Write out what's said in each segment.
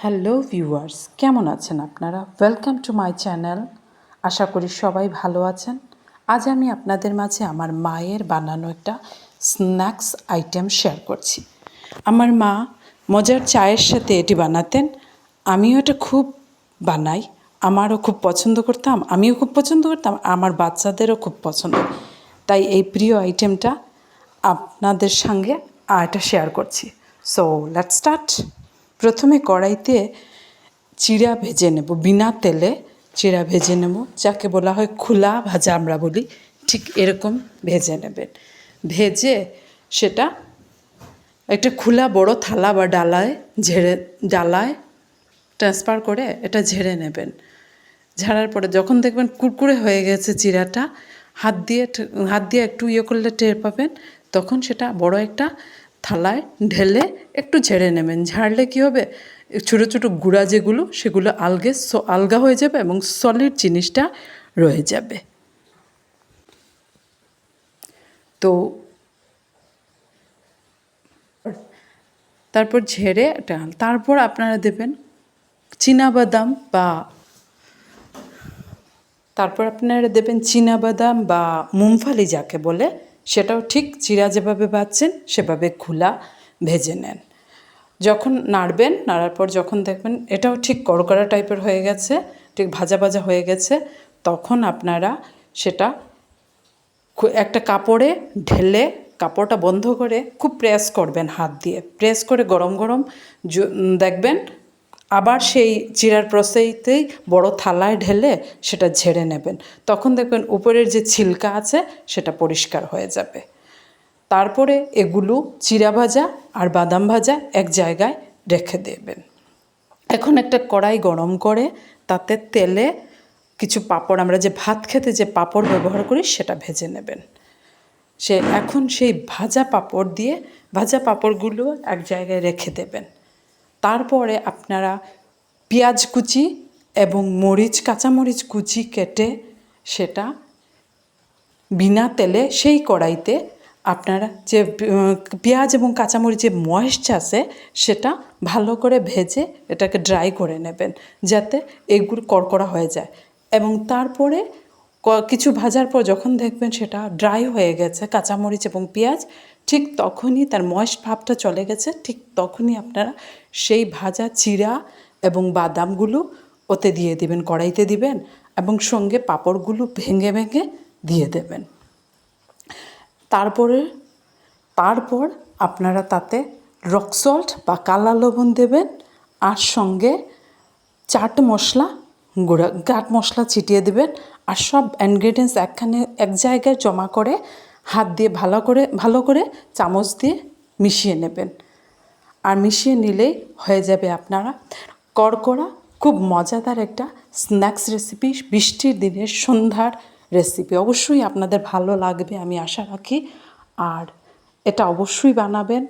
Hello viewers, কেমন আছেন আপনারা? ওয়েলকাম টু মাই চ্যানেল আশা করি সবাই ভালো আছেন। আজ আমি আপনাদের মাঝে আমার মায়ের বানানো একটা স্ন্যাক্স আইটেম শেয়ার করছি। আমার মা মজার চায়ের সাথে এটি বানাতেন। আমিও এটা খুব বানাই। আমারও খুব পছন্দ করতাম, আমিও খুব পছন্দ করতাম, আমার বাচ্চাদেরও খুব পছন্দ। তাই এই প্রিয় আইটেমটা আপনাদের সঙ্গে এটা শেয়ার করছি। সো লেট স্টার্ট প্রথমে কড়াইতে চিড়া ভেজে নেব, বিনা তেলে চিড়া ভেজে নেব, যাকে বলা হয় খোলা ভাজা আমরা বলি, ঠিক এরকম ভেজে নেবেন। ভেজে সেটা একটা খোলা বড় থালা বা ডালায় ঝেড়ে, ডালায় ট্রান্সফার করে এটা ঝেড়ে নেবেন। ঝাড়ার পরে যখন দেখবেন কুরকুরে হয়ে গেছে চিরাটা, হাত দিয়ে হাত দিয়ে একটু ইয়ে করলে টের পাবেন, তখন সেটা বড় একটা থালায় ঢেলে একটু ঝেড়ে নেবেন। ঝাড়লে কী হবে? ছোটো ছোটো গুঁড়া যেগুলো, সেগুলো আলগে আলগা হয়ে যাবে এবং সলিড জিনিসটা রয়ে যাবে। তো তারপর ঝেড়ে তারপর আপনারা দেবেন বাদাম বা তারপর আপনারা দেবেন বাদাম বা মুমফালি যাকে বলে সেটাও ঠিক, চিরা যেভাবে বাচ্ছেন সেভাবে খোলা ভেজে নেন। যখন নাড়বেন, নাড়ার পর যখন দেখবেন এটাও ঠিক কড়কড়া টাইপের হয়ে গেছে, ঠিক ভাজা ভাজা হয়ে গেছে, তখন আপনারা সেটা একটা কাপড়ে ঢেলে কাপড়টা বন্ধ করে খুব প্রেস করবেন হাত দিয়ে। প্রেস করে গরম গরম দেখবেন আবার সেই চিরার প্রসেসতেই বড় থালায় ঢেলে সেটা ঝেড়ে নেবেন। তখন দেখবেন উপরের যে ছিলকা আছে, সেটা পরিষ্কার হয়ে যাবে। তারপরে এগুলো চিরা ভাজা আর বাদাম ভাজা এক জায়গায় রেখে দেবেন। এখন একটা কড়াই গরম করে তাতে তেলে কিছু পাঁপড়, আমরা যে ভাত খেতে যে পাঁপড় ব্যবহার করি, সেটা ভেজে নেবেন। সে এখন সেই ভাজা পাঁপড় দিয়ে, ভাজা পাঁপড়গুলো এক জায়গায় রেখে দেবেন। তারপরে আপনারা পেঁয়াজ কুচি এবং মরিচ, কাঁচামরিচ কুচি কেটে সেটা বিনা তেলে সেই কড়াইতে আপনারা যে পেঁয়াজ এবং কাঁচামরিচের ময়েশ্চ আছে সেটা ভালো করে ভেজে এটাকে ড্রাই করে নেবেন, যাতে এগুলো কড়কড়া হয়ে যায়। এবং তারপরে কিছু ভাজার পর যখন দেখবেন সেটা ড্রাই হয়ে গেছে, কাঁচামরিচ এবং পেঁয়াজ, ঠিক তখনই তার ময়েস্ট ভাবটা চলে গেছে, ঠিক তখনই আপনারা সেই ভাজা চিরা এবং বাদামগুলো ওতে দিয়ে দিবেন, কড়াইতে দিবেন এবং সঙ্গে পাঁপড়গুলো ভেঙে ভেঙে দিয়ে দেবেন। তারপরে, তারপর আপনারা তাতে রক সল্ট বা কালা লবণ দেবেন আর সঙ্গে চাট মশলা, গুঁড়া চাট মশলা ছিটিয়ে দেবেন আর সব ইনগ্রেডিয়েন্টস একখানে, এক জায়গায় জমা করে, হাত দিয়ে ভালো করে ভালো করে চামচ দিয়ে মিশিয়ে নেবেন। আর মিশিয়ে নিলেই হয়ে যাবে আপনারা। কড়কড়া খুব মজাদার একটা স্ন্যাক্স রেসিপি বৃষ্টির দিনের সন্ধ্যার রেসিপি অবশ্যই আপনাদের ভালো লাগবে, আমি আশা রাখি। আর এটা অবশ্যই বানাবেন।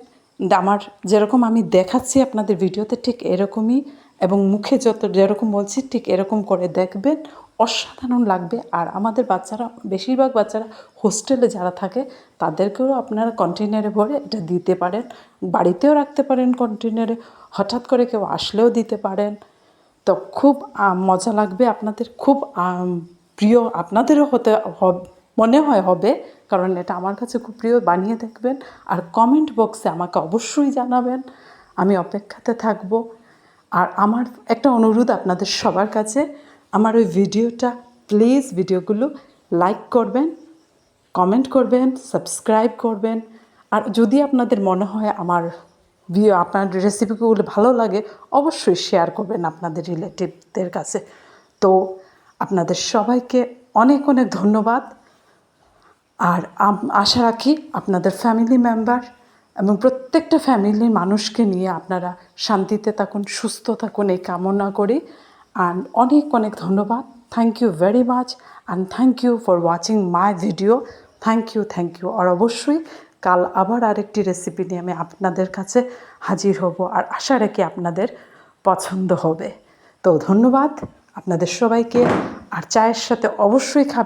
আমার যেরকম আমি দেখাচ্ছি আপনাদের ভিডিওতে, ঠিক এরকমই। এবং মুখে যত, যেরকম বলছি, ঠিক এরকম করে দেখবেন। অসাধারণ লাগবে। আর আমাদের বাচ্চারা, বেশিরভাগ বাচ্চারা হোস্টেলে যারা থাকে, তাদেরকেও আপনারা কন্টেনারে ভরে এটা দিতে পারেন। বাড়িতেও রাখতে পারেন কন্টেনারে হঠাৎ করে কেউ আসলেও দিতে পারেন। তো খুব মজা লাগবে আপনাদের। খুব প্রিয় আপনাদেরও হতে মনে হয় হবে। কারণ এটা আমার কাছে খুব প্রিয়। বানিয়ে দেখবেন। আর কমেন্ট বক্সে আমাকে অবশ্যই জানাবেন। আমি অপেক্ষাতে থাকব। আর আমার একটা অনুরোধ আপনাদের সবার কাছে। আমার ওই ভিডিওটা প্লিজ ভিডিওগুলো লাইক করবেন কমেন্ট করবেন সাবস্ক্রাইব করবেন। আর যদি আপনাদের মনে হয় আমার আপনার রেসিপিগুলো ভালো লাগে, অবশ্যই শেয়ার করবেন আপনাদের রিলেটিভদের কাছে। তো আপনাদের সবাইকে অনেক অনেক ধন্যবাদ। আর আশা রাখি আপনাদের ফ্যামিলি মেম্বার এবং প্রত্যেকটা ফ্যামিলির মানুষকে নিয়ে আপনারা শান্তিতে থাকুন, সুস্থ থাকুন, এই কামনা করি। অ্যান্ড অনেক অনেক ধন্যবাদ। Thank you very much and thank you for watching my video thank you thank you আর অবশ্যই কাল আবার আরেকটি রেসিপি নিয়ে আমি আপনাদের কাছে হাজির হব আর আশা রাখি আপনাদের পছন্দ হবে। তো ধন্যবাদ আপনাদের সবাইকে। আর চায়ের সাথে অবশ্যই খাবেন